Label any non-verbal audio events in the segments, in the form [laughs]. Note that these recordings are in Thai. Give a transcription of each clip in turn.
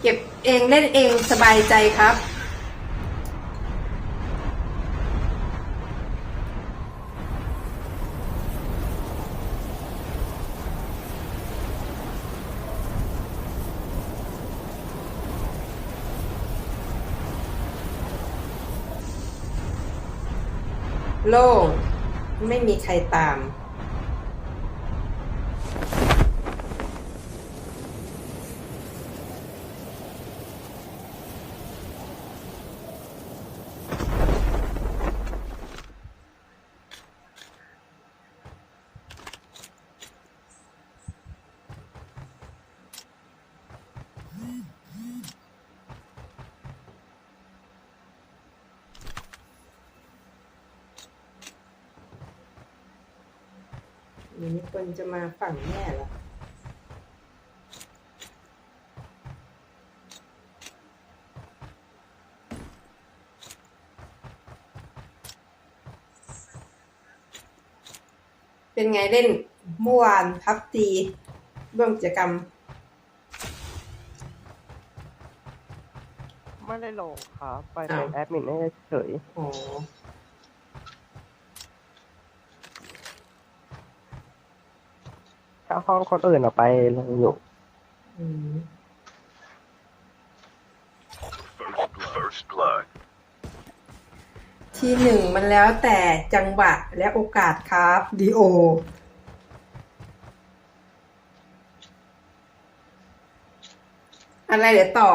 เก็บเองเล่นเองสบายใจครับ โล่งไม่มีใครตาม มี คนจะมาฝั่งแม่เหรอเป็นไงเล่นเมื่อวานพับตีร่วมกิจกรรม ไม่ได้ลงครับ ไปอ้าวเป็นแอดมินเฉยอ๋อ ๆถ้า ห้องคนอื่นเอาไปลงอยู่ อืม First blood. ที่หนึ่งมันแล้วแต่จังหวะและโอกาสครับดีโอ อะไรเดี๋ยวต่อ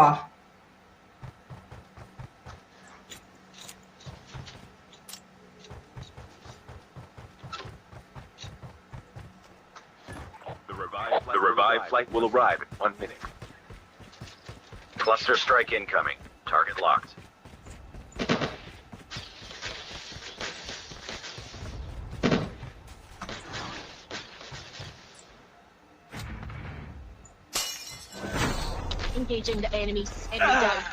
revived, flight will arrive in one minute. Cluster strike incoming. Target locked. Engaging the enemies. Enemy.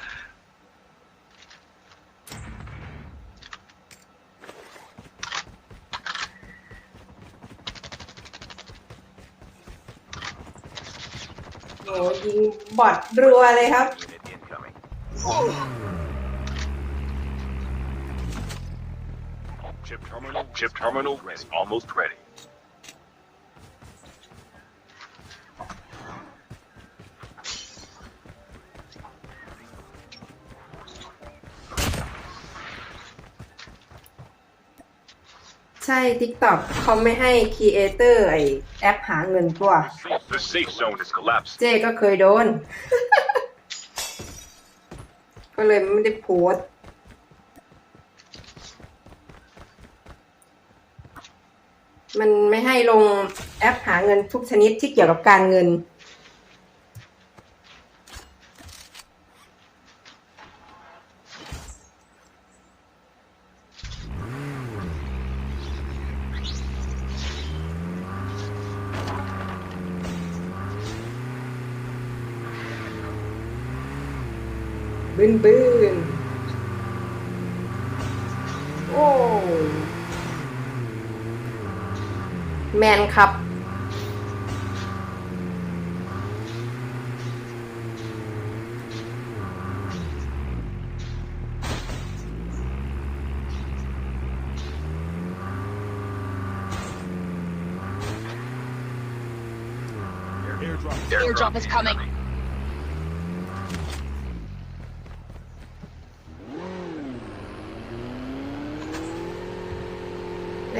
บอดรัวเลยครับ Unit incoming. Chip terminal. Chip terminal is almost ready. ใช่ TikTok เขาไม่ให้ครีเอเตอร์ไอแอปหาเงินตัว The safe zone is collapsed. เจ๊ก็เคยโดน ก็เลยไม่ได้โพสต์มันไม่ให้ลงแอปหาเงินทุกชนิดที่เกี่ยวกับการเงิน บืนบืนโอ้ แมนครับ Airdrop is coming. เล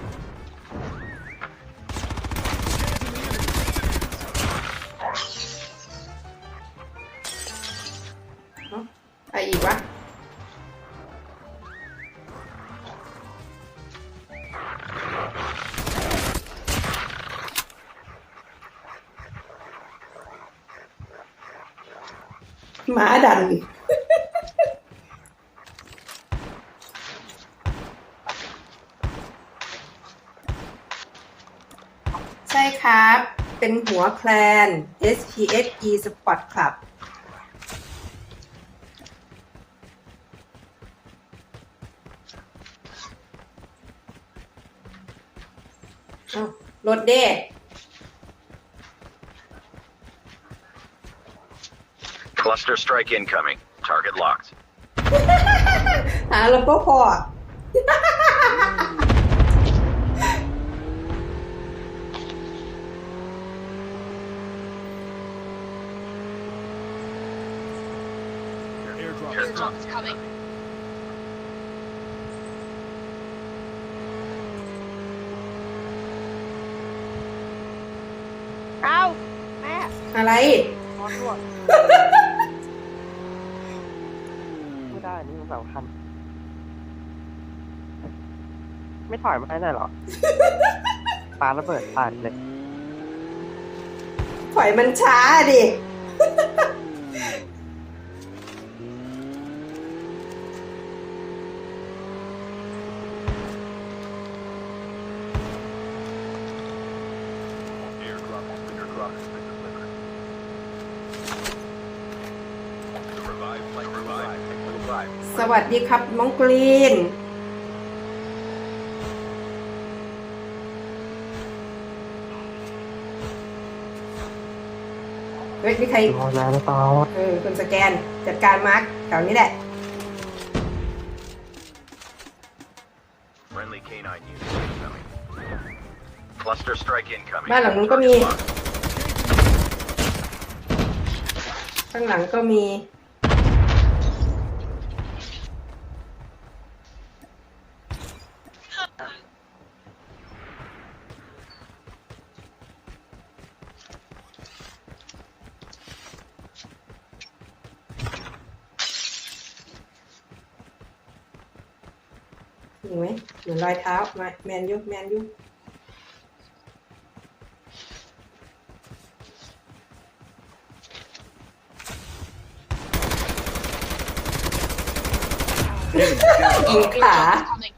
ใช่ครับ เป็นหัวแคลน SPSE Sport Club รถเด้คลัสเตอร์สไตรค์ incoming target locked หาลำโพงพอ Airdrop is coming. เอ้าแม่อะไรนอนด้วยไม่ได้ นี่มันสำคัญ ไม่ถอยมาให้ได้หรอ ปาระเบิดผ่านเลยถอยมันช้าดิ Airdrop has been airdrop has been delivered. The revived flight revived. Revived. ส วัสดีครับมองกรีนเฮ้ยมีใครรอแล้วต่อเออคนสแกนจัดการมาร์คแถวนี้แหละ Friendly canine unit incoming. Cluster strike incoming. บ้านหลังนู้นก็มี Target locked. ข้างหลังก็มี เห็นไหมเหมือนรอยเท้ามาแมนยูแมนยูยิงขา Airdrop is coming.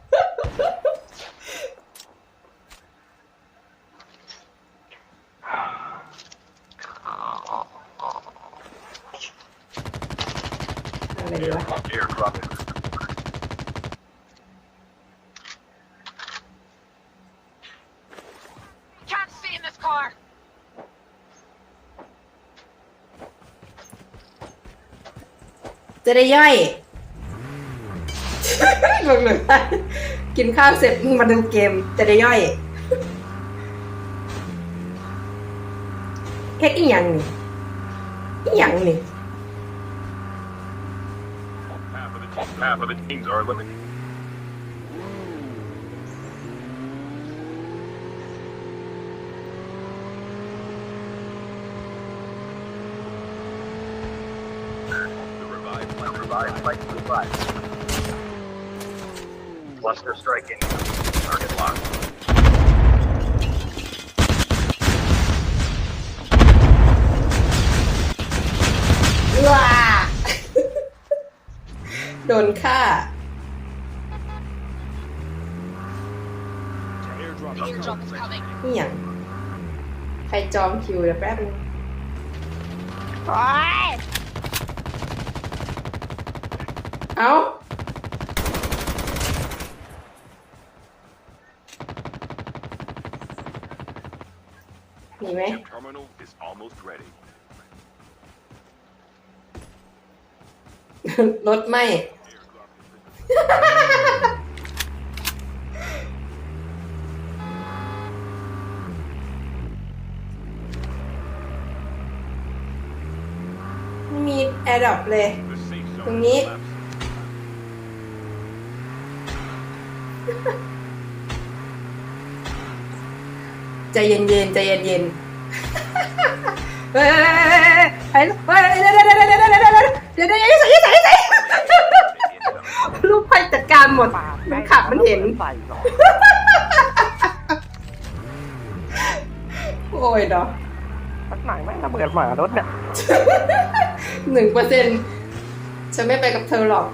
อะไรดีวะ Airdrop. Can't see in this car. จะได้ย่อยบอกหน่อยว่ากินข้าวเสร็จมาดูเกมจะได้ย่อยเฮ็ดอีหยังนี่อีหยังนี่ half of the teams are eliminated. revived flight, revived flight, revived. Cluster strike incoming. Target locked. ว้า โดนฆ่า Airdrop is coming. อีหยังใครจอมคิวเดี๋ยวแป๊บนึง โอ๊ย [laughs] เอ้ามีไหม Chip terminal is almost ready. รถไหม ไม่มีแอร์ดรอปเลย The safe zone Tụi nghĩ- is collapsing. ใจเย็นๆใจเย็นๆเฮ้ยเฮ้ยเฮ้ยเดี๋ยวเดี๋ยวเดี๋ยวเดี๋ยวเดี๋ยวเดี๋ยวเดี๋ยวเดี๋ยวเดี๋ยวเดี๋ยวลูกไฟจัดการหมดมันขับมันเห็นโอ้ยเนาะสักหน่อยแม่งระเบิดหมารถเนี่ยหนึ่งเปอร์เซ็นฉันไม่ไปกับเธอหรอก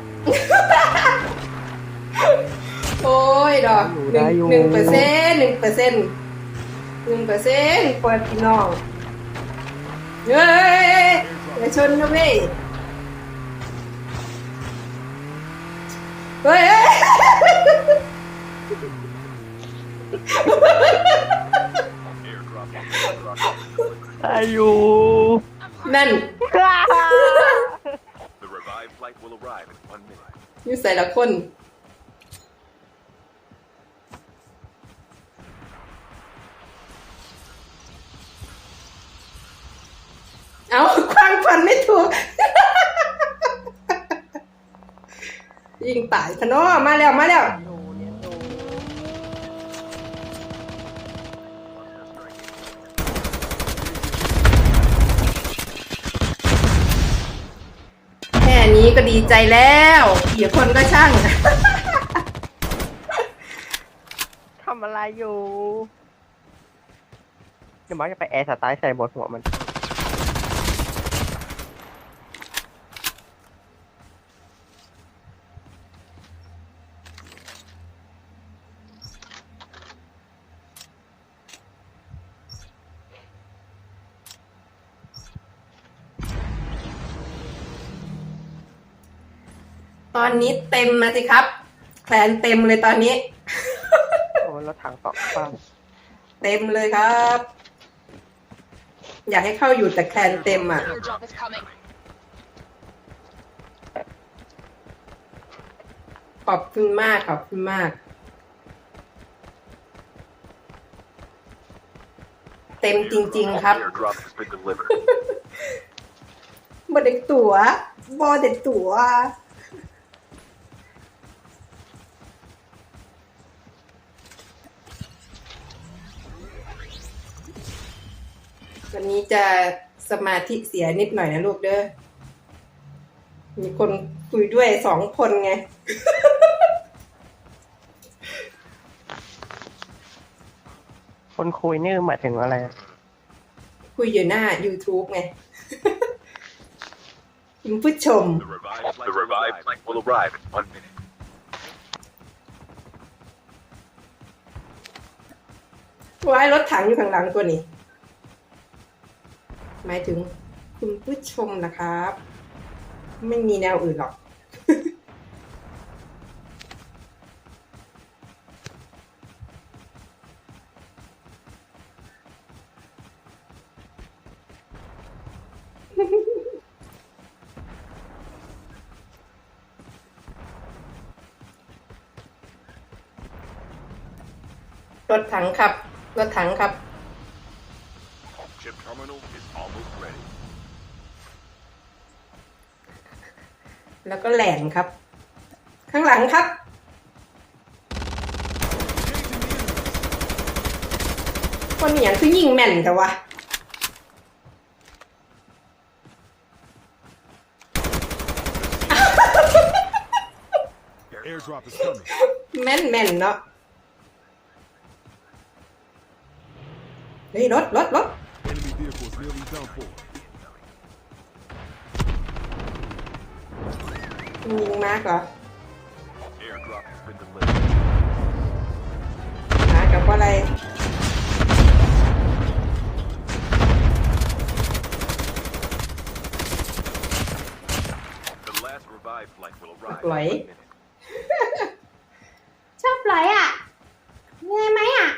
โอ้ยดอกหนึ่งหนึ่งเปอร์เซ็นหนึ่งเปอร์เซ็นหนึ่งเปอร์เซ็นต์ปล่อยพี่น้องเฮ้ยอย่าชนนะเว้ยเฮ้ย Airdrop on the อายุนั่น The revived flight will arrive in one minute. อยู่ใส่ละคน เอาควางฟันไม่ถูก ยิงตายทะนอมาแล้วมาแล้วแค่นี้ก็ดีใจแล้วเกี่คนก็ช่างทำอะไรอยู่เดี๋ยวมาจะไปแอร์สไตล์ใส่บนหัวมัน อนนี้เต็มมาสิครับแคลนเต็มเลยตอนนี้ โอ้รถถังต่อฟ้างเต็มเลยครับ อยากให้เข้าอยู่แต่แคลนเต็มอะ Airdrop is coming. ขอบคุณมากขอบคุณมาก เต็มจริง ๆ ครับ Airdrop has been delivered. บอเด็กตัวบอเด็กตัว วันนี้จะสมาธิเสียนิดหน่อยนะลูกเด้อ มีคนคุยด้วยสองคนไง คนคุยนี่หมายถึงอะไร คุยอยู่หน้า YouTube ไง คุณผู้ชม The revived flight, the revived flight will arrive in one minute. ว้ายรถถังอยู่ข้างหลังตัวนี้ หมายถึงคุณผู้ชมนะครับ ไม่มีแนวอื่นหรอก รถถังครับ รถถังครับ แล้วก็แหลนครับ ข้างหลังครับ คนอหย่างคือยิงแม่นแต่ว่า Airdrop is coming. แม่นแม่นเนาะเฮ้ยรถรถรถ Enemy vehicles nearly done for. ยิงมากเหรอ Airdrop has been delivered. มากับอะไร The last revived flight will arrive Like. in one minute. ชอบไหลอะเหนื่อยไหมอะ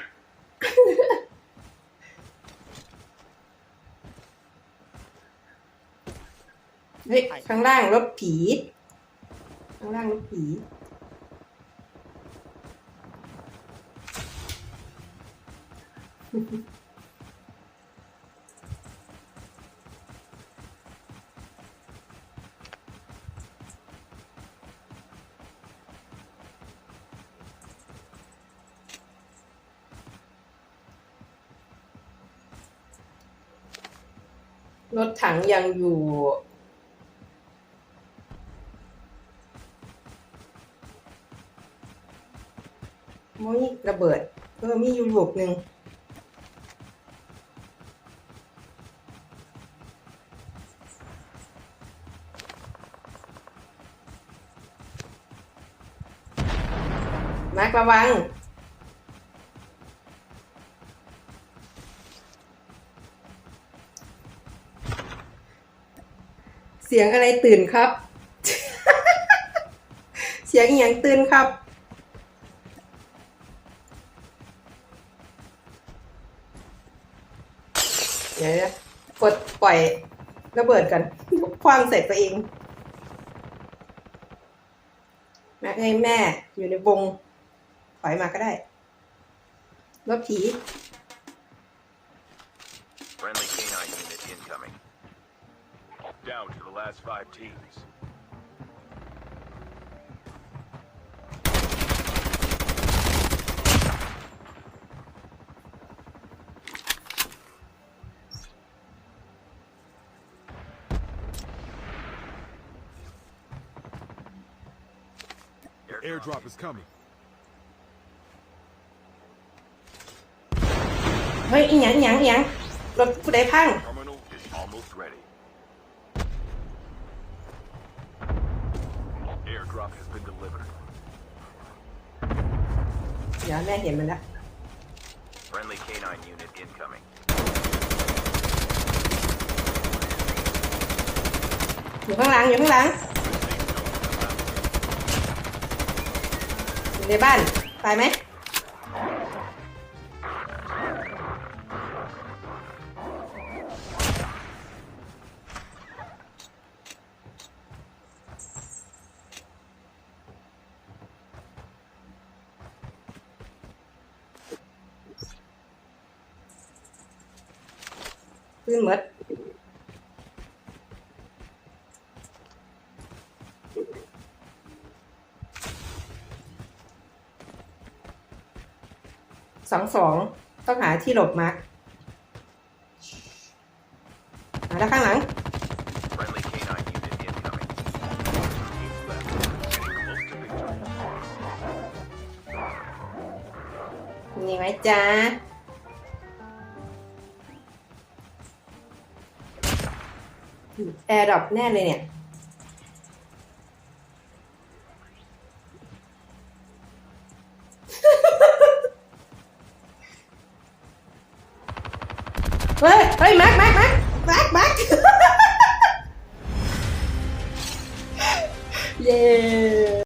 เฮ้ยข้างล่างรถผี ข้างล่างรถผีรถถังยังอยู่ ระเบิด เออมีอยู่ลูกหนึ่งมาระวังเสียงอะไรตื่นครับ เสียงอย่างตื่นครับ ปล่อยระเบิดกันคว้างใส่ตัวเองแม่ให้แม่อยู่ในวงถอยมาก็ได้รถผี Airdrop is coming. เฮ้ยอีหยังอีหยังอีหยังรถผู้ใดพัง Terminal is almost ready. Airdrop has been delivered. เดี๋ยวแม่เห็นมันแล้ว Friendly canine unit incoming. อยู่ข้างหลังอยู่ข้างหลัง ในบ้าน ตายไหมขึ้นหมด สองสองต้องหาที่หลบมาหาแล้วข้างหลัง นี่ไหมจ๊ะแอร์ดรอปแน่เลยเนี่ย